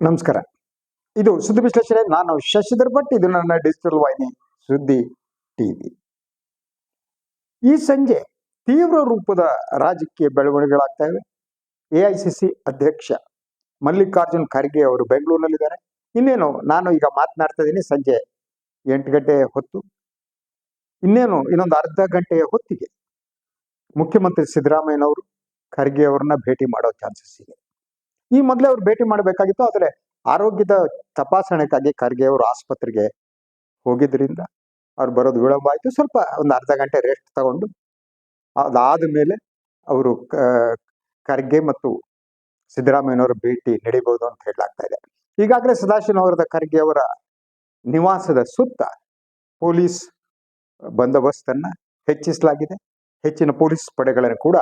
ನಮಸ್ಕಾರ. ಇದು ಸುದ್ದಿ ವಿಶ್ಲೇಷಣೆ. ನಾನು ಶಶಿಧರ್ ಭಟ್. ಇದು ನನ್ನ ಡಿಜಿಟಲ್ ವಾಹಿನಿ ಸುದ್ದಿ ಟಿವಿ ಈ ಸಂಜೆ ತೀವ್ರ ರೂಪದ ರಾಜಕೀಯ ಬೆಳವಣಿಗೆಗಳಾಗ್ತಾ ಇವೆ. ಎಐಸಿಸಿ ಅಧ್ಯಕ್ಷ ಮಲ್ಲಿಕಾರ್ಜುನ್ ಖರ್ಗೆ ಅವರು ಬೆಂಗಳೂರಿನಲ್ಲಿದ್ದಾರೆ. ಇನ್ನೇನು, ನಾನು ಈಗ ಮಾತನಾಡ್ತಾ ಇದ್ದೀನಿ ಸಂಜೆ ಎಂಟು ಗಂಟೆ ಹೊತ್ತು. ಇನ್ನೇನು, ಇನ್ನೊಂದು ಅರ್ಧ ಗಂಟೆಯ ಹೊತ್ತಿಗೆ ಮುಖ್ಯಮಂತ್ರಿ ಸಿದ್ದರಾಮಯ್ಯನವರು ಖರ್ಗೆ ಅವರನ್ನ ಭೇಟಿ ಮಾಡೋ ಚಾನ್ಸಸ್ ಇದೆ. ಈ ಮೊದಲೇ ಅವ್ರು ಭೇಟಿ ಮಾಡಬೇಕಾಗಿತ್ತು. ಆದರೆ ಆರೋಗ್ಯದ ತಪಾಸಣೆಗಾಗಿ ಖರ್ಗೆ ಅವರು ಆಸ್ಪತ್ರೆಗೆ ಹೋಗಿದ್ದರಿಂದ ಅವ್ರು ಬರೋದು ವಿಳಂಬ ಆಯಿತು. ಸ್ವಲ್ಪ ಒಂದು ಅರ್ಧ ಗಂಟೆ ರೆಸ್ಟ್ ತಗೊಂಡು ಅದಾದ ಮೇಲೆ ಅವರು ಖರ್ಗೆ ಮತ್ತು ಸಿದ್ದರಾಮಯ್ಯನವರ ಭೇಟಿ ನಡೀಬಹುದು ಅಂತ ಹೇಳಲಾಗ್ತಾ ಇದೆ. ಈಗಾಗಲೇ ಸದಾಶಿವನಗರದ ಖರ್ಗೆ ಅವರ ನಿವಾಸದ ಸುತ್ತ ಪೊಲೀಸ್ ಬಂದೋಬಸ್ತನ್ನ ಹೆಚ್ಚಿಸಲಾಗಿದೆ. ಹೆಚ್ಚಿನ ಪೊಲೀಸ್ ಪಡೆಗಳನ್ನು ಕೂಡ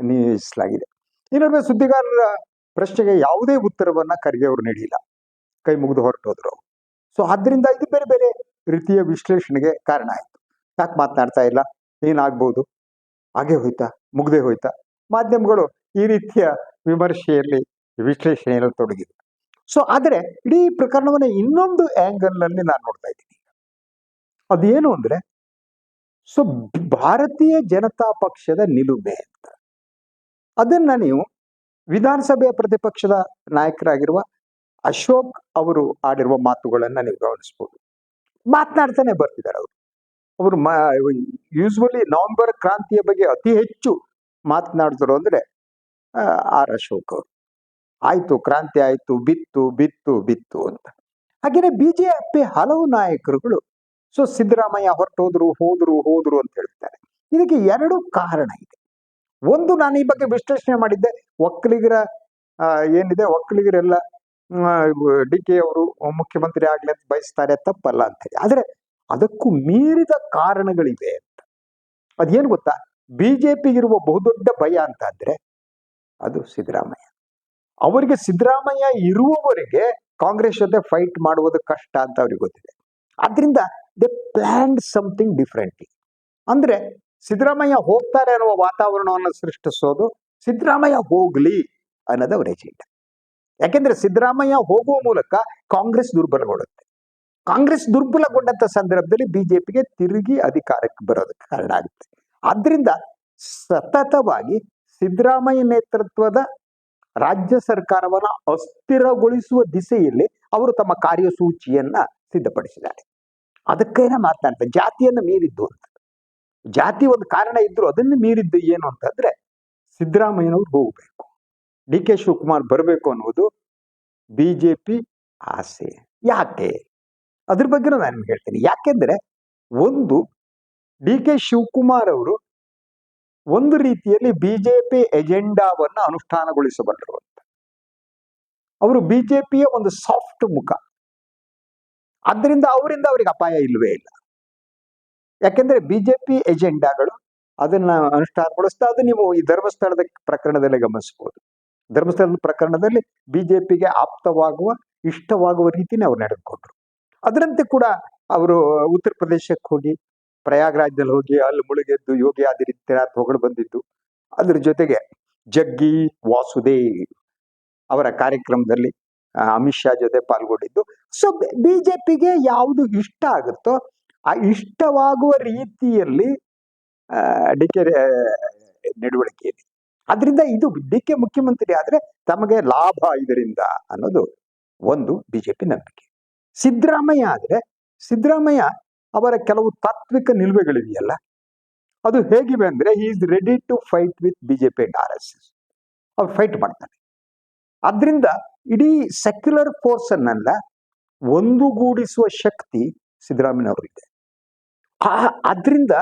ನಿಯೋಜಿಸಲಾಗಿದೆ ಇನ್ನೊಂದು ಸುದ್ದಿಗಾರರ ಪ್ರಶ್ನೆಗೆ ಯಾವುದೇ ಉತ್ತರವನ್ನ ಖರ್ಗೆ ಅವರು ನೀಡಿಲ್ಲ. ಕೈ ಮುಗಿದು ಹೊರಟೋದ್ರು ಸೊ ಆದ್ರಿಂದ ಇದು ಬೇರೆ ಬೇರೆ ರೀತಿಯ ವಿಶ್ಲೇಷಣೆಗೆ ಕಾರಣ ಆಯಿತು. ಯಾಕೆ ಮಾತನಾಡ್ತಾ ಇಲ್ಲ? ಏನಾಗ್ಬೋದು? ಹಾಗೆ ಹೋಯ್ತಾ? ಮುಗ್ದೆ ಹೋಯ್ತಾ? ಮಾಧ್ಯಮಗಳು ಈ ರೀತಿಯ ವಿಮರ್ಶೆಯಲ್ಲಿ ವಿಶ್ಲೇಷಣೆಯಲ್ಲಿ ತೊಡಗಿದೆ ಸೊ ಆದರೆ ಇಡೀ ಪ್ರಕರಣವನ್ನು ಇನ್ನೊಂದು ಆ್ಯಂಗಲ್ನಲ್ಲಿ ನಾನು ನೋಡ್ತಾ ಇದ್ದೀನಿ. ಅದೇನು ಅಂದ್ರೆ ಸೊ ಭಾರತೀಯ ಜನತಾ ಪಕ್ಷದ ನಿಲುಮೆ ಅಂತ. ಅದನ್ನ ನೀವು ವಿಧಾನಸಭೆಯ ಪ್ರತಿಪಕ್ಷದ ನಾಯಕರಾಗಿರುವ ಅಶೋಕ್ ಅವರು ಆಡಿರುವ ಮಾತುಗಳನ್ನ ನೀವು ಗಮನಿಸಬಹುದು. ಮಾತನಾಡ್ತಾನೆ ಬರ್ತಿದ್ದಾರೆ ಅವರು. ಅವರು ಯೂಸ್ವಲಿ ನವೆಂಬರ್ ಕ್ರಾಂತಿಯ ಬಗ್ಗೆ ಅತಿ ಹೆಚ್ಚು ಮಾತನಾಡಿದ್ರು ಅಂದ್ರೆ ಆರ್ ಅಶೋಕ್ ಅವರು. ಆಯ್ತು, ಕ್ರಾಂತಿ ಆಯ್ತು, ಬಿತ್ತು ಬಿತ್ತು ಬಿತ್ತು ಅಂತ. ಹಾಗೇನೆ ಬಿಜೆಪಿ ಹಲವು ನಾಯಕರುಗಳು ಸೊ ಸಿದ್ದರಾಮಯ್ಯ ಹೊರಟೋದ್ರು, ಹೋದ್ರು ಹೋದ್ರು ಅಂತ ಹೇಳ್ತಾರೆ. ಇದಕ್ಕೆ ಎರಡು ಕಾರಣ ಇದೆ. ಒಂದು ನಾನು ಈ ಬಗ್ಗೆ ವಿಶ್ಲೇಷಣೆ ಮಾಡಿದ್ದೆ. ಒಕ್ಕಲಿಗರ ಏನಿದೆ? ಒಕ್ಕಲಿಗರೆಲ್ಲ ಡಿ ಕೆ ಅವರು ಮುಖ್ಯಮಂತ್ರಿ ಆಗಲಿ ಅಂತ ಬಯಸ್ತಾರೆ ತಪ್ಪಲ್ಲ ಅಂತ ಹೇಳಿ. ಆದ್ರೆ ಅದಕ್ಕೂ ಮೀರಿದ ಕಾರಣಗಳಿವೆ ಅಂತ. ಅದೇನು ಗೊತ್ತಾ? ಬಿಜೆಪಿಗಿರುವ ಬಹುದೊಡ್ಡ ಭಯ ಅಂತ ಅಂದ್ರೆ ಅದು ಸಿದ್ದರಾಮಯ್ಯ. ಅವರಿಗೆ ಸಿದ್ದರಾಮಯ್ಯ ಇರುವವರೆಗೆ ಕಾಂಗ್ರೆಸ್ ಜೊತೆ ಫೈಟ್ ಮಾಡುವುದು ಕಷ್ಟ ಅಂತ ಅವ್ರಿಗೆ ಗೊತ್ತಿದೆ. ಆದ್ರಿಂದ ದೇ ಪ್ಲಾನ್ ಸಮಥಿಂಗ್ ಡಿಫ್ರೆಂಟ್ಲಿ ಅಂದ್ರೆ ಸಿದ್ದರಾಮಯ್ಯ ಹೋಗ್ತಾರೆ ಅನ್ನುವ ವಾತಾವರಣವನ್ನು ಸೃಷ್ಟಿಸೋದು ಸಿದ್ದರಾಮಯ್ಯ ಹೋಗ್ಲಿ ಅನ್ನೋದು ಅವರ ಎಜೆಂಡ. ಯಾಕೆಂದ್ರೆ ಸಿದ್ದರಾಮಯ್ಯ ಹೋಗುವ ಮೂಲಕ ಕಾಂಗ್ರೆಸ್ ದುರ್ಬಲಗೊಳ್ಳುತ್ತೆ. ಕಾಂಗ್ರೆಸ್ ದುರ್ಬಲಗೊಂಡಂತ ಸಂದರ್ಭದಲ್ಲಿ ಬಿಜೆಪಿಗೆ ತಿರುಗಿ ಅಧಿಕಾರಕ್ಕೆ ಬರೋದಕ್ಕೆ ಕಾರಣ ಆಗುತ್ತೆ. ಆದ್ರಿಂದ ಸತತವಾಗಿ ಸಿದ್ದರಾಮಯ್ಯ ನೇತೃತ್ವದ ರಾಜ್ಯ ಸರ್ಕಾರವನ್ನ ಅಸ್ಥಿರಗೊಳಿಸುವ ದಿಸೆಯಲ್ಲಿ ಅವರು ತಮ್ಮ ಕಾರ್ಯಸೂಚಿಯನ್ನ ಸಿದ್ಧಪಡಿಸಿದ್ದಾರೆ. ಅದಕ್ಕೇನೆ ಮಾತನಾಡ್ತಾರೆ ಜಾತಿಯನ್ನ ಮೀರಿದ್ದು ಅಂತ. ಜಾತಿ ಒಂದು ಕಾರಣ ಇದ್ರು ಅದನ್ನು ಮೀರಿದ್ದು ಏನು ಅಂತಂದ್ರೆ ಸಿದ್ದರಾಮಯ್ಯನವ್ರು ಹೋಗ್ಬೇಕು. ಡಿ ಕೆ ಶಿವಕುಮಾರ್ ಬರಬೇಕು ಅನ್ನುವುದು ಬಿಜೆಪಿ ಆಸೆ. ಯಾಕೆ? ಅದ್ರ ಬಗ್ಗೆ ನಾನು ನಿಮ್ಗೆ ಹೇಳ್ತೀನಿ. ಯಾಕೆಂದ್ರೆ ಒಂದು, ಡಿ ಕೆ ಶಿವಕುಮಾರ್ ಅವರು ಒಂದು ರೀತಿಯಲ್ಲಿ ಬಿಜೆಪಿ ಎಜೆಂಡಾವನ್ನ ಅನುಷ್ಠಾನಗೊಳಿಸಬಲ್ಲರು ಅಂತ. ಅವರು ಬಿಜೆಪಿಯ ಒಂದು ಸಾಫ್ಟ್ ಮುಖ. ಆದ್ದರಿಂದ ಅವರಿಂದ ಅವರಿಗೆ ಅಪಾಯ ಇಲ್ಲವೇ ಇಲ್ಲ. ಯಾಕೆಂದ್ರೆ ಬಿಜೆಪಿ ಎಜೆಂಡಾಗಳು ಅದನ್ನ ಅನುಷ್ಠಾನಗೊಳಿಸ್ತಾ ಅದು ನೀವು ಈ ಧರ್ಮಸ್ಥಳದ ಪ್ರಕರಣದಲ್ಲಿ ಗಮನಿಸಬಹುದು. ಧರ್ಮಸ್ಥಳದ ಪ್ರಕರಣದಲ್ಲಿ ಬಿಜೆಪಿಗೆ ಆಪ್ತವಾಗುವ, ಇಷ್ಟವಾಗುವ ರೀತಿನೇ ಅವ್ರು ನಡೆದುಕೊಂಡ್ರು. ಅದರಂತೆ ಕೂಡ ಅವರು ಉತ್ತರ ಪ್ರದೇಶಕ್ಕೆ ಹೋಗಿ ಪ್ರಯಾಗ್ರಾಜ್ದಲ್ಲಿ ಹೋಗಿ, ಅಲ್ಲಿ ಮುಳುಗೆದ್ದು ಯೋಗಿ ಆದಿತ್ಯನಾಥ್ ಹೊಗಳು ಬಂದಿದ್ದು, ಅದ್ರ ಜೊತೆಗೆ ಜಗ್ಗಿ ವಾಸುದೇವ್ ಅವರ ಕಾರ್ಯಕ್ರಮದಲ್ಲಿ, ಅಮಿತ್ ಶಾ ಜೊತೆ ಪಾಲ್ಗೊಂಡಿದ್ದು. ಸೊ ಬಿಜೆಪಿಗೆ ಯಾವುದು ಇಷ್ಟ ಆಗುತ್ತೋ ಆ ಇಷ್ಟವಾಗುವ ರೀತಿಯಲ್ಲಿ ಡಿ ಕೆ ನಡವಳಿಕೆ ಇದೆ. ಅದರಿಂದ ಇದು ಡಿ ಕೆ ಮುಖ್ಯಮಂತ್ರಿ ಆದ್ರೆ ತಮಗೆ ಲಾಭ ಇದರಿಂದ ಅನ್ನೋದು ಒಂದು ಬಿಜೆಪಿ ನಂಬಿಕೆ. ಸಿದ್ದರಾಮಯ್ಯ ಆದ್ರೆ, ಸಿದ್ದರಾಮಯ್ಯ ಅವರ ಕೆಲವು ತಾತ್ವಿಕ ನಿಲುವೆಗಳಿದೆಯಲ್ಲ ಅದು ಹೇಗಿವೆ ಅಂದರೆ he is ready to fight with BJP and R S S ಅವ್ರು ಫೈಟ್ ಮಾಡ್ತಾರೆ. ಅದರಿಂದ ಇಡೀ ಸೆಕ್ಯುಲರ್ ಫೋರ್ಸ್ ಅನ್ನೆಲ್ಲ ಒಂದುಗೂಡಿಸುವ ಶಕ್ತಿ ಸಿದ್ದರಾಮಯ್ಯನವರಿದೆ. ಆ ಅದರಿಂದ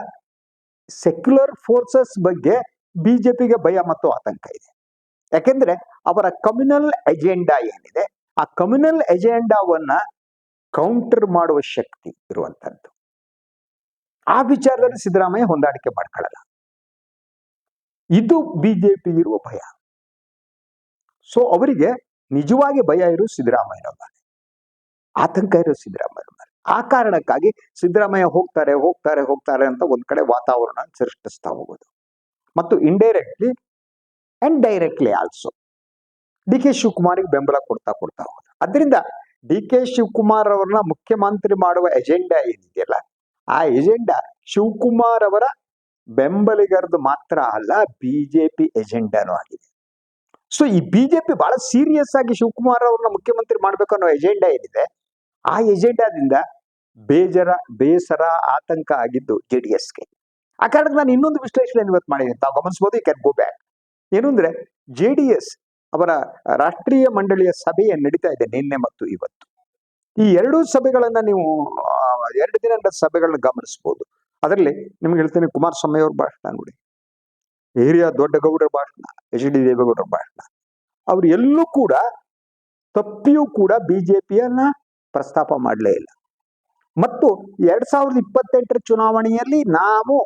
ಸೆಕ್ಯುಲರ್ ಫೋರ್ಸಸ್ ಬಗ್ಗೆ ಬಿಜೆಪಿಗೆ ಭಯ ಮತ್ತು ಆತಂಕ ಇದೆ. ಯಾಕೆಂದ್ರೆ ಅವರ ಕಮ್ಯುನಲ್ ಎಜೆಂಡಾ ಏನಿದೆ, ಆ ಕಮ್ಯುನಲ್ ಎಜೆಂಡಾವನ್ನ ಕೌಂಟರ್ ಮಾಡುವ ಶಕ್ತಿ ಇರುವಂತದ್ದು ಆ ವಿಚಾರದಲ್ಲಿ ಸಿದ್ದರಾಮಯ್ಯ ಹೊಂದಾಣಿಕೆ ಮಾಡ್ಕೊಳ್ಳಲ್ಲ. ಇದು ಬಿಜೆಪಿ ಇರುವ ಭಯ. ಸೊ ಅವರಿಗೆ ನಿಜವಾಗಿ ಭಯ ಇರೋ ಸಿದ್ದರಾಮಯ್ಯನವರ. ಆತಂಕ ಇರೋ ಸಿದ್ದರಾಮಯ್ಯನವರ. ಆ ಕಾರಣಕ್ಕಾಗಿ ಸಿದ್ದರಾಮಯ್ಯ ಹೋಗ್ತಾರೆ ಹೋಗ್ತಾರೆ ಹೋಗ್ತಾರೆ ಅಂತ ಒಂದ್ ಕಡೆ ವಾತಾವರಣ ಸೃಷ್ಟಿಸ್ತಾ ಹೋಗೋದು. ಮತ್ತು indirectly and directly also D K ಶಿವಕುಮಾರಿಗೆ ಬೆಂಬಲ ಕೊಡ್ತಾ ಕೊಡ್ತಾ ಹೋಗೋದು. ಅದರಿಂದ ಡಿ ಕೆ ಶಿವಕುಮಾರ್ ಅವರನ್ನ ಮುಖ್ಯಮಂತ್ರಿ ಮಾಡುವ ಎಜೆಂಡಾ ಏನಿದೆಯಲ್ಲ, ಆ ಎಜೆಂಡಾ ಶಿವಕುಮಾರ್ ಅವರ ಬೆಂಬಲಿಗರದು ಮಾತ್ರ ಅಲ್ಲ, ಬಿಜೆಪಿ ಎಜೆಂಡಾನು ಆಗಿದೆ. ಸೊ ಈ ಬಿಜೆಪಿ ಬಹಳ ಸೀರಿಯಸ್ ಆಗಿ ಶಿವಕುಮಾರ್ ಅವ್ರನ್ನ ಮುಖ್ಯಮಂತ್ರಿ ಮಾಡ್ಬೇಕು ಅನ್ನೋ ಎಜೆಂಡಾ ಏನಿದೆ, ಆ ಎಜೆಂಡಾದಿಂದ ಬೇಜರ, ಬೇಸರ, ಆತಂಕ ಆಗಿದ್ದು ಜೆ ಡಿ ಎಸ್ಗೆ. ಆ ಕಾರಣಕ್ಕೆ ನಾನು ಇನ್ನೊಂದು ವಿಶ್ಲೇಷಣೆ ಇವತ್ತು ಮಾಡಿದ್ದೀನಿ ತಾವು ಗಮನಿಸಬಹುದು ಈ ಕ್ಯಾನ್ ಗೋ ಬ್ಯಾಕ್ ಏನು ಅಂದ್ರೆ, ಜೆ ಡಿ ಎಸ್ ಅವರ ರಾಷ್ಟ್ರೀಯ ಮಂಡಳಿಯ ಸಭೆಯ ನಡೀತಾ ಇದೆ ನಿನ್ನೆ ಮತ್ತು ಇವತ್ತು. ಈ ಎರಡೂ ಸಭೆಗಳನ್ನ ನೀವು ಎರಡು ದಿನ ನಡೆದ ಸಭೆಗಳನ್ನ ಗಮನಿಸಬಹುದು ಅದರಲ್ಲಿ ನಿಮ್ಗೆ ಹೇಳ್ತೇನೆ ಕುಮಾರಸ್ವಾಮಿ ಅವ್ರ ಭಾಷಣ ನೋಡಿ. ಹಿರಿಯ ದೊಡ್ಡಗೌಡರ ಭಾಷಣ, ಎಚ್ ಡಿ ದೇವೇಗೌಡರ ಭಾಷಣ. ಅವ್ರು ಎಲ್ಲೂ ಕೂಡ ತಪ್ಪಿಯೂ ಕೂಡ ಬಿಜೆಪಿಯನ್ನ ಪ್ರಸ್ತಾಪ ಮಾಡಲೇ ಇಲ್ಲ. ಮತ್ತು ಎರಡ್ ಸಾವಿರದ ಇಪ್ಪತ್ತೆಂಟರ ಚುನಾವಣೆಯಲ್ಲಿ ನಾವು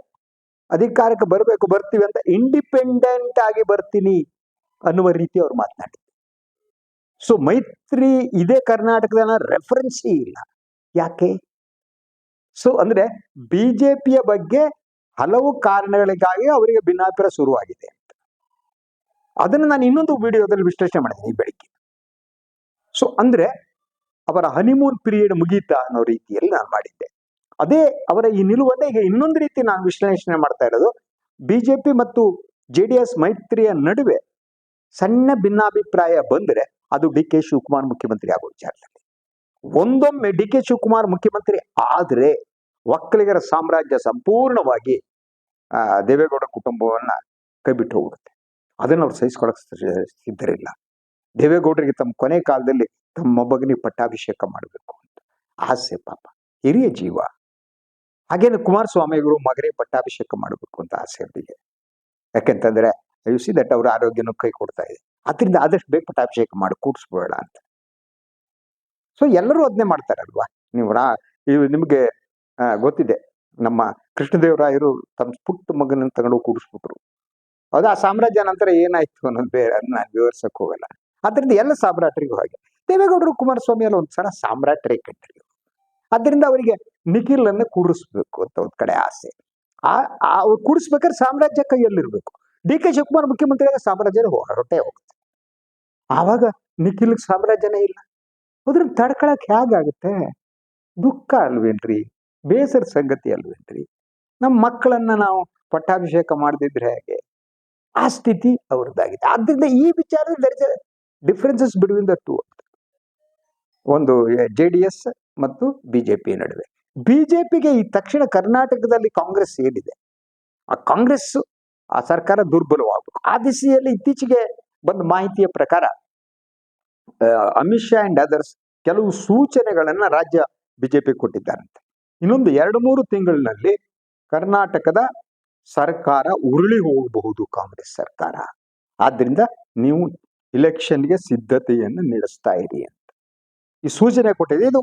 ಅಧಿಕಾರಕ್ಕೆ ಬರಬೇಕು, ಬರ್ತೀವಿ ಅಂತ ಇಂಡಿಪೆಂಡೆಂಟ್ ಆಗಿ ಬರ್ತೀನಿ ಅನ್ನುವ ರೀತಿ ಅವ್ರು ಮಾತನಾಡಿದ್ರು. ಸೊ ಮೈತ್ರಿ ಇದೇ ಕರ್ನಾಟಕದ ರೆಫರೆನ್ಸೇ ಇಲ್ಲ. ಯಾಕೆ? ಸೊ ಅಂದ್ರೆ ಬಿಜೆಪಿಯ ಬಗ್ಗೆ ಹಲವು ಕಾರಣಗಳಿಗಾಗಿ ಅವರಿಗೆ ಭಿನ್ನಾಭಿಪ್ರಾಯ ಶುರುವಾಗಿದೆ ಅಂತ. ಅದನ್ನು ನಾನು ಇನ್ನೊಂದು ವಿಡಿಯೋದಲ್ಲಿ ವಿಶ್ಲೇಷಣೆ ಮಾಡಿದ್ದೀನಿ ಈ ಬೆಳಿಗ್ಗೆ. ಸೊ ಅಂದ್ರೆ ಅವರ ಹನಿಮೂನ್ ಪೀರಿಯಡ್ ಮುಗೀತಾ ಅನ್ನೋ ರೀತಿಯಲ್ಲಿ ನಾನು ಮಾಡಿದ್ದೆ. ಅದೇ ಅವರ ಈ ನಿಲುವನ್ನೇ ಈಗ ಇನ್ನೊಂದು ರೀತಿ ನಾನು ವಿಶ್ಲೇಷಣೆ ಮಾಡ್ತಾ ಇರೋದು. ಬಿಜೆಪಿ ಮತ್ತು ಜೆ ಮೈತ್ರಿಯ ನಡುವೆ ಸಣ್ಣ ಭಿನ್ನಾಭಿಪ್ರಾಯ ಬಂದ್ರೆ ಅದು ಡಿ ಕೆ ಶಿವಕುಮಾರ್ ಮುಖ್ಯಮಂತ್ರಿ ಆಗೋ ವಿಚಾರದಲ್ಲಿ. ಒಂದೊಮ್ಮೆ ಡಿ ಕೆ ಶಿವಕುಮಾರ್ ಮುಖ್ಯಮಂತ್ರಿ ಆದ್ರೆ ಒಕ್ಕಲಿಗರ ಸಾಮ್ರಾಜ್ಯ ಸಂಪೂರ್ಣವಾಗಿ ದೇವೇಗೌಡ ಕುಟುಂಬವನ್ನ ಕೈಬಿಟ್ಟು ಹೋಗುತ್ತೆ ಅದನ್ನ ಅವ್ರು ಸಹಿಸ್ಕೊಳಕ್ ಸಿದ್ಧರಿಲ್ಲ. ದೇವೇಗೌಡರಿಗೆ ತಮ್ಮ ಕೊನೆ ಕಾಲದಲ್ಲಿ ತಮ್ಮ ಮೊಮ್ಮಗನಿಗೆ ಪಟ್ಟಾಭಿಷೇಕ ಮಾಡಬೇಕು ಅಂತ. ಆಸೆ ಪಾಪ. ಹಿರಿಯ ಜೀವ. ಹಾಗೇನು ಕುಮಾರಸ್ವಾಮಿಗಳು ಮಗನಿಗೆ ಪಟ್ಟಾಭಿಷೇಕ ಮಾಡಬೇಕು ಅಂತ ಆಸೆ ಅವರಿಗೆ. ಯಾಕೆಂತಂದ್ರೆ ಯು ಸಿ ದಟ್ ಅವ್ರ ಆರೋಗ್ಯನೂ ಕೈ ಕೊಡ್ತಾ ಇದೆ. ಅದರಿಂದ ಆದಷ್ಟು ಬೇಗ ಪಟ್ಟಾಭಿಷೇಕ ಮಾಡಿ, ಕೂಡಿಸ್ಬೇಡ ಅಂತ. ಸೊ ಎಲ್ಲರೂ ಅದನ್ನೇ ಮಾಡ್ತಾರಲ್ವಾ? ನೀವು ರಾ ನಿಮಗೆ ಗೊತ್ತಿದೆ. ನಮ್ಮ ಕೃಷ್ಣದೇವರಾಯರು ತಮ್ಮ ಪುಟ್ಟ ಮಗನ ತಗೊಂಡು ಕೂಡಿಸ್ಬಿಟ್ರು. ಹೌದಾ ಆ ಸಾಮ್ರಾಜ್ಯ ನಂತರ ಏನಾಯ್ತು ಅನ್ನೋದು ಬೇರೆ ನಾನು ವಿವರಿಸಕ್ಕೆ ಹೋಗಲ್ಲ. ಅದರಿಂದ ಎಲ್ಲ ಸಾಮ್ರಾಟರಿಗೂ ಹಾಗೆ. ದೇವೇಗೌಡರು ಕುಮಾರಸ್ವಾಮಿ ಒಂದು ಒಂದ್ಸಲ ಸಾಮ್ರಾಟ್ ರೇಖೆ ಅದರಿಂದ ಅವರಿಗೆ ನಿಖಿಲ್ ಅನ್ನ ಕೂಡಿಸ್ಬೇಕು ಅಂತ ಒಂದ್ ಕಡೆ ಆಸೆ. ಆ ಅವ್ರು ಕೂಡಿಸ್ಬೇಕಾದ್ರೆ ಸಾಮ್ರಾಜ್ಯ ಕೈಯಲ್ಲಿರ್ಬೇಕು. ಡಿ ಕೆ ಶಿವಕುಮಾರ್ ಮುಖ್ಯಮಂತ್ರಿ ಆಗ ಸಾಮ್ರಾಜ್ಯ ಹೊರಟೇ ಹೋಗುತ್ತೆ. ಆವಾಗ ನಿಖಿಲ್ ಸಾಮ್ರಾಜ್ಯನೇ ಇಲ್ಲ. ಅದ್ರ ತಡ್ಕೊಳಕ್ ಹೇಗಾಗುತ್ತೆ? ದುಃಖ ಅಲ್ವೇನ್ರಿ? ಬೇಸರ ಸಂಗತಿ ಅಲ್ವೇನ್ರಿ? ನಮ್ಮ ಮಕ್ಕಳನ್ನ ನಾವು ಪಟ್ಟಾಭಿಷೇಕ ಮಾಡದಿದ್ರೆ ಹೇಗೆ? ಆ ಸ್ಥಿತಿ ಅವ್ರದ್ದಾಗಿದೆ. ಆದ್ರಿಂದ ಈ ವಿಚಾರದಲ್ಲಿ ಡಿಫ್ರೆನ್ಸಸ್ ಬಿಟ್ವೀನ್ ದ ಟೂ ಒಂದು ಜೆ ಡಿ ಮತ್ತು ಬಿಜೆಪಿ ನಡುವೆ. ಬಿಜೆಪಿಗೆ ಈ ತಕ್ಷಣ ಕರ್ನಾಟಕದಲ್ಲಿ ಕಾಂಗ್ರೆಸ್ ಏನಿದೆ? ಆ ಕಾಂಗ್ರೆಸ್ ಆ ಸರ್ಕಾರ ದುರ್ಬಲವಾಗಬೇಕು. ಆ ದಿಸೆಯಲ್ಲಿ ಇತ್ತೀಚೆಗೆ ಬಂದ ಮಾಹಿತಿಯ ಪ್ರಕಾರ ಅಮಿತ್ ಶಾ ಅಂಡ್ ಅದರ್ಸ್ ಕೆಲವು ಸೂಚನೆಗಳನ್ನ ರಾಜ್ಯ ಬಿಜೆಪಿ ಕೊಟ್ಟಿದ್ದಾರಂತೆ. ಇನ್ನೊಂದು ಎರಡು ಮೂರು ತಿಂಗಳಿನಲ್ಲಿ ಕರ್ನಾಟಕದ ಸರ್ಕಾರ ಉರುಳಿ ಹೋಗಬಹುದು ಕಾಂಗ್ರೆಸ್ ಸರ್ಕಾರ. ಆದ್ದರಿಂದ ನೀವು ಇಲೆಕ್ಷನ್ಗೆ ಸಿದ್ಧತೆಯನ್ನು ನಡೆಸ್ತಾ ಇರಿ ಅಂತ. ಈ ಸೂಚನೆ ಕೊಟ್ಟಿದೆ. ಇದು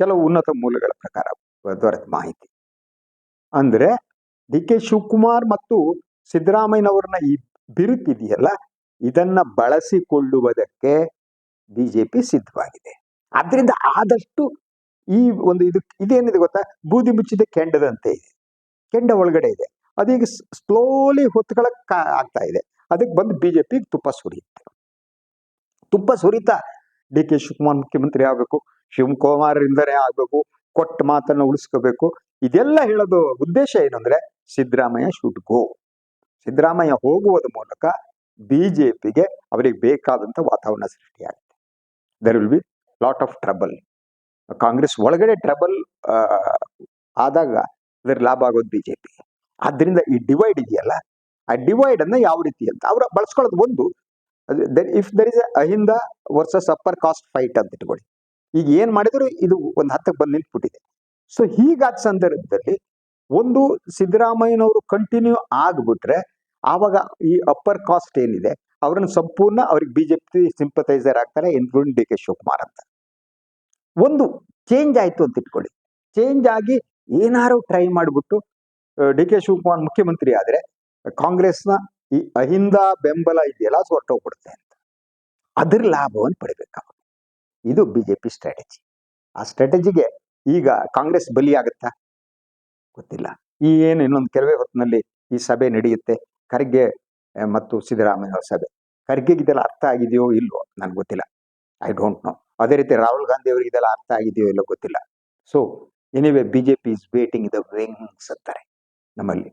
ಕೆಲವು ಉನ್ನತ ಮೂಲಗಳ ಪ್ರಕಾರ ದೊರೆತ ಮಾಹಿತಿ. ಅಂದ್ರೆ ಡಿ ಕೆ ಶಿವಕುಮಾರ್ ಮತ್ತು ಸಿದ್ದರಾಮಯ್ಯನವ್ರನ್ನ ಈ ಬಿರುಕಿದೆಯಲ್ಲ, ಇದನ್ನ ಬಳಸಿಕೊಳ್ಳುವುದಕ್ಕೆ ಬಿಜೆಪಿ ಸಿದ್ಧವಾಗಿದೆ. ಆದ್ರಿಂದ ಆದಷ್ಟು ಈ ಒಂದು ಇದು, ಇದೇನಿದೆ ಗೊತ್ತಾ? ಬೂದಿ ಮುಚ್ಚಿದ ಕೆಂಡದಂತೆ ಇದೆ. ಕೆಂಡ ಒಳಗಡೆ ಇದೆ. ಅದೀಗ ಸ್ಲೋಲಿ ಹೊತ್ಕೊಳಕ್ ಆಗ್ತಾ ಇದೆ. ಅದಕ್ಕೆ ಬಂದು ಬಿಜೆಪಿ ತುಪ್ಪ ಸುರಿಯುತ್ತೆ. ತುಪ್ಪ ಸುರಿತಾ ಡಿ ಕೆ ಶಿವಕುಮಾರ್ ಮುಖ್ಯಮಂತ್ರಿ ಆಗಬೇಕು ಶಿವಕುಮಾರ್ ಆಗಬೇಕು, ಕೊಟ್ಟ ಮಾತನ್ನ ಉಳಿಸ್ಕೋಬೇಕು. ಇದೆಲ್ಲ ಹೇಳೋದು ಉದ್ದೇಶ ಏನಂದ್ರೆ ಸಿದ್ದರಾಮಯ್ಯ ಶುಡ್ ಗೋ ಸಿದ್ದರಾಮಯ್ಯ ಹೋಗುವುದ ಮೂಲಕ ಬಿಜೆಪಿಗೆ ಅವರಿಗೆ ಬೇಕಾದಂತ ವಾತಾವರಣ ಸೃಷ್ಟಿಯಾಗುತ್ತೆ there will be lot of trouble Congress ಒಳಗಡೆ ಟ್ರಬಲ್ ಆದಾಗ ಅದರ ಲಾಭ ಆಗೋದು ಬಿಜೆಪಿ. ಆದ್ರಿಂದ ಈ ಡಿವೈಡ್ ಇದೆಯಲ್ಲ, ಆ ಡಿವೈಡ್ ಅನ್ನ ಯಾವ ರೀತಿ ಅಂತ ಅವ್ರ ಬಳಸ್ಕೊಳ್ಳೋದು ಒಂದು if there is Ahinda versus upper caste fight ಅಂತ ಇಟ್ಕೊಳ್ಳಿ. ಈಗ ಏನ್ ಮಾಡಿದ್ರು? ಇದು ಒಂದು ಹತ್ತಕ್ಕೆ ಬಂದು ನಿಂತ್ಬಿಟ್ಟಿದೆ. ಸೊ ಹೀಗಾದ ಸಂದರ್ಭದಲ್ಲಿ ಒಂದು ಸಿದ್ದರಾಮಯ್ಯನವರು ಕಂಟಿನ್ಯೂ ಆಗ್ಬಿಟ್ರೆ ಆವಾಗ ಈ ಅಪ್ಪರ್ ಕಾಸ್ಟ್ ಏನಿದೆ? ಅವ್ರನ್ನ ಸಂಪೂರ್ಣ ಅವ್ರಿಗೆ ಬಿಜೆಪಿ ಸಿಂಪತೈಸರ್ ಆಗ್ತಾರೆ ಇನ್ಕ್ಲೂಡಿಂಗ್ ಡಿ ಕೆ ಶಿವಕುಮಾರ್ ಅಂತ. ಒಂದು ಚೇಂಜ್ ಆಯ್ತು ಅಂತ ಇಟ್ಕೊಳ್ಳಿ. ಚೇಂಜ್ ಆಗಿ ಏನಾರು ಟ್ರೈ ಮಾಡಿಬಿಟ್ಟು ಡಿ ಕೆ ಶಿವಕುಮಾರ್ ಮುಖ್ಯಮಂತ್ರಿ ಆದ್ರೆ ಕಾಂಗ್ರೆಸ್ನ ಈ ಅಹಿಂದ ಬೆಂಬಲ ಇದೆಯಲ್ಲ, ಅದು ಹೊರಟೋಗ್ಬಿಡುತ್ತೆ ಅಂತ. ಅದ್ರ ಲಾಭವನ್ನು ಪಡಿಬೇಕು ಇದು ಬಿಜೆಪಿ ಸ್ಟ್ರಾಟಜಿ ಆ ಸ್ಟ್ರಾಟಜಿಗೆ ಈಗ ಕಾಂಗ್ರೆಸ್ ಬಲಿಯಾಗುತ್ತಾ? ಗೊತ್ತಿಲ್ಲ. ಈ ಏನು ಇನ್ನೊಂದು ಕೆಲವೇ ಹೊತ್ತಿನಲ್ಲಿ ಈ ಸಭೆ ನಡೆಯುತ್ತೆ. ಖರ್ಗೆ ಮತ್ತು ಸಿದ್ದರಾಮಯ್ಯ ಸಭೆ. ಖರ್ಗೆಗೆ ಇದೆಲ್ಲ ಅರ್ಥ ಆಗಿದೆಯೋ ಇಲ್ವೋ ನನಗೆ ಗೊತ್ತಿಲ್ಲ. ಐ ಡೋಂಟ್ ನೋ ಅದೇ ರೀತಿ ರಾಹುಲ್ ಗಾಂಧಿ ಅವರಿಗೆ ಇದೆಲ್ಲ ಅರ್ಥ ಆಗಿದೆಯೋ ಇಲ್ಲೋ ಗೊತ್ತಿಲ್ಲ. So anyway B J P is waiting the wings ಅಂತಾರೆ ನಮ್ಮಲ್ಲಿ.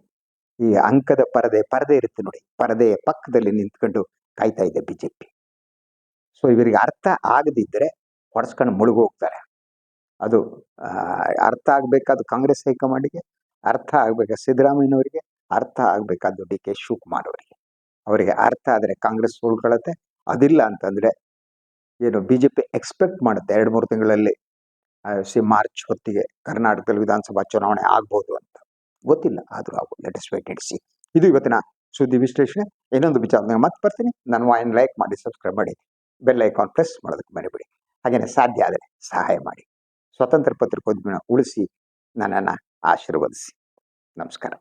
ಈ ಅಂಕದ ಪರದೆ ಪರದೆ ಇರುತ್ತೆ ನೋಡಿ. ಪರದೆಯ ಪಕ್ಕದಲ್ಲಿ ನಿಂತ್ಕೊಂಡು ಕಾಯ್ತಾ ಇದೆ ಬಿಜೆಪಿ. ಸೊ ಇವರಿಗೆ ಅರ್ಥ ಆಗದಿದ್ದರೆ ಹೊಡೆಸ್ಕೊಂಡು ಮುಳುಗೋಗ್ತಾರೆ ಅದು ಅರ್ಥ ಆಗಬೇಕಾದ ಕಾಂಗ್ರೆಸ್ ಹೈಕಮಾಂಡಿಗೆ? ಅರ್ಥ ಆಗಬೇಕಾದ ಸಿದ್ದರಾಮಯ್ಯನವರಿಗೆ? ಅರ್ಥ ಆಗಬೇಕಾದ್ದು ಡಿ ಕೆ ಶಿವಕುಮಾರ್ ಅವರಿಗೆ? ಅವರಿಗೆ ಅರ್ಥ ಆದರೆ ಕಾಂಗ್ರೆಸ್ ಉಳ್ಕೊಳ್ಳುತ್ತೆ. ಅದಿಲ್ಲ ಅಂತಂದ್ರೆ ಏನು ಬಿ ಜೆ ಎಕ್ಸ್ಪೆಕ್ಟ್ ಮಾಡುತ್ತೆ ಎರಡು ಮೂರು ತಿಂಗಳಲ್ಲಿ ಸಿ ಮಾರ್ಚ್ ಹೊತ್ತಿಗೆ ಕರ್ನಾಟಕದಲ್ಲಿ ವಿಧಾನಸಭಾ ಚುನಾವಣೆ ಆಗ್ಬೋದು ಅಂತ. ಗೊತ್ತಿಲ್ಲ. ಆದರೂ ಆಗ್ಬೋದು ಲೆಟ್ ಇಸ್ ವೇಟ್ ಸಿ ಇದು ಇವತ್ತಿನ ಸುದ್ದಿ ವಿಶ್ಲೇಷಣೆ. ಇನ್ನೊಂದು ವಿಚಾರ ಮತ್ತೆ ಬರ್ತೀನಿ. ನನ್ನ ವಾಯಿನ್ ಲೈಕ್ ಮಾಡಿ ಸಬ್ಸ್ಕ್ರೈಬ್ ಮಾಡಿ ಬೆಲ್ ಐಕಾನ್ ಪ್ರೆಸ್ ಮಾಡೋದಕ್ಕೆ ಮರಿಬೇಡಿ. ಹಾಗೆಯೇ ಸಾಧ್ಯ ಆದರೆ ಸಹಾಯ ಮಾಡಿ. ಸ್ವತಂತ್ರ ಪತ್ರಿಕೋದ್ಯಮ ಉಳಿಸಿ ನನ್ನನ್ನು ಆಶೀರ್ವದಿಸಿ. ನಮಸ್ಕಾರ.